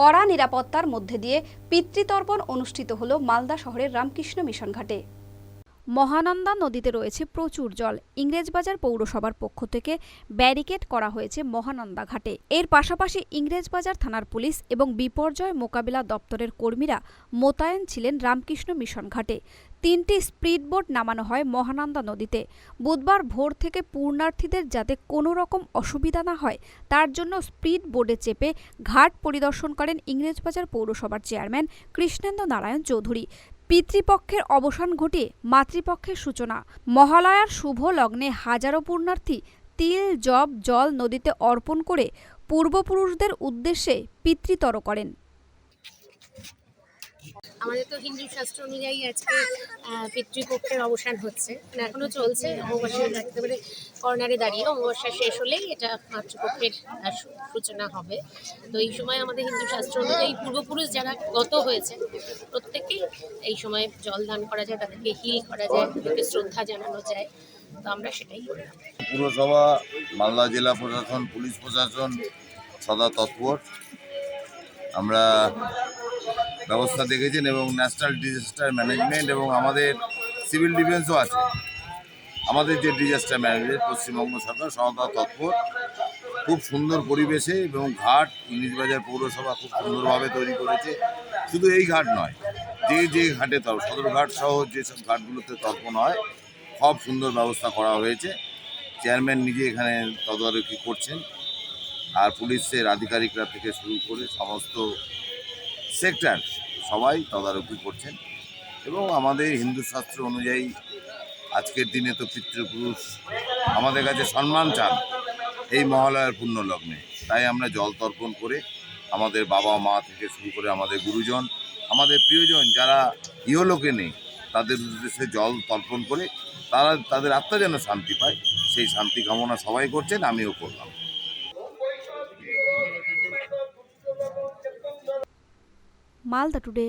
কড়া নিরাপত্তার মধ্যে দিয়ে পিতৃতর্পণ অনুষ্ঠিত হল মালদা শহরের রামকৃষ্ণ মিশন ঘাটে। মহানন্দা নদীতে রয়েছে প্রচুর জল। ইংরেজবাজার পৌরসভার পক্ষ থেকে ব্যারিকেড করা হয়েছে মহানন্দা ঘাটে। এর পাশাপাশি ইংরেজবাজার থানার পুলিশ এবং বিপর্যয় মোকাবিলা দপ্তরের কর্মীরা মোতায়েন ছিলেন রামকৃষ্ণ মিশন ঘাটে। তিনটি স্পিডবোট নামানো হয় মহানন্দা নদীতে। বুধবার ভোর থেকে পূর্ণার্থীদের যাতে কোনো রকম অসুবিধা না হয়, তার জন্য স্পিড বোর্ডে চেপে ঘাট পরিদর্শন করেন ইংরেজবাজার পৌরসভার চেয়ারম্যান কৃষ্ণেন্দ্র নারায়ণ চৌধুরী। পিতৃপক্ষের অবসান ঘটিয়ে মাতৃপক্ষের সূচনা। মহালয়ার শুভ লগ্নে হাজারো পূর্ণার্থী তিল, জব, জল নদীতে অর্পণ করে পূর্বপুরুষদের উদ্দেশ্যে পিতৃতর করেন। আমাদের তো হিন্দু শাস্ত্র অনুযায়ী আজকে পিতৃপক্ষের অবসান হচ্ছে। মানে এখনও চলছে, অমাবস্যা একেবারে কর্নারে দাঁড়িয়ে অমাবস্যা শেষ হলেই এটা মাতৃপক্ষের সূচনা হবে। তো এই সময় আমাদের হিন্দু শাস্ত্র অনুযায়ী পূর্বপুরুষ যারা গত হয়েছে প্রত্যেকেই এই সময় জল দান করা যায়, তাদেরকে হিল করা যায়, তাদেরকে শ্রদ্ধা জানানো যায়। তো আমরা সেটাই পুরসভা, মালদা জেলা প্রশাসন, পুলিশ প্রশাসন সদা তৎপর। আমরা ব্যবস্থা দেখেছেন এবং ন্যাশনাল ডিজাস্টার ম্যানেজমেন্ট এবং আমাদের সিভিল ডিফেন্সও আছে। আমাদের যে ডিজাস্টার ম্যানেজমেন্ট, পশ্চিমবঙ্গ সরকার সদা তৎপর, খুব সুন্দর পরিবেশে এবং ঘাট ইংলিশবাজার পৌরসভা খুব সুন্দরভাবে তৈরি করেছে। শুধু এই ঘাট নয়, যে যে ঘাটে তর সদরঘাট সহ যেসব ঘাটগুলোতে তর্পণ হয়, সব সুন্দর ব্যবস্থা করা হয়েছে। চেয়ারম্যান নিজে এখানে তদারকি করছেন। আর পুলিশের আধিকারিকরা থেকে শুরু করে সমস্ত সেক্টর, সবাই তদারকি করছেন এবং আমাদের হিন্দু শাস্ত্র অনুযায়ী আজকের দিনে তো পিতৃপুরুষ আমাদের কাছে সম্মান চান এই মহালয়ার পুণ্য লগ্নে তাই আমরা জল তর্পণ করে আমাদের বাবা মা থেকে শুরু করে আমাদের গুরুজন, আমাদের প্রিয়জন যারা ইহলোকে নেই, তাদের উদ্দেশ্যে জল তর্পণ করে তারা, তাদের আত্মা যেন শান্তি পায়, সেই শান্তি কামনা সবাই করছেন, আমিও করলাম। মালদা টুডে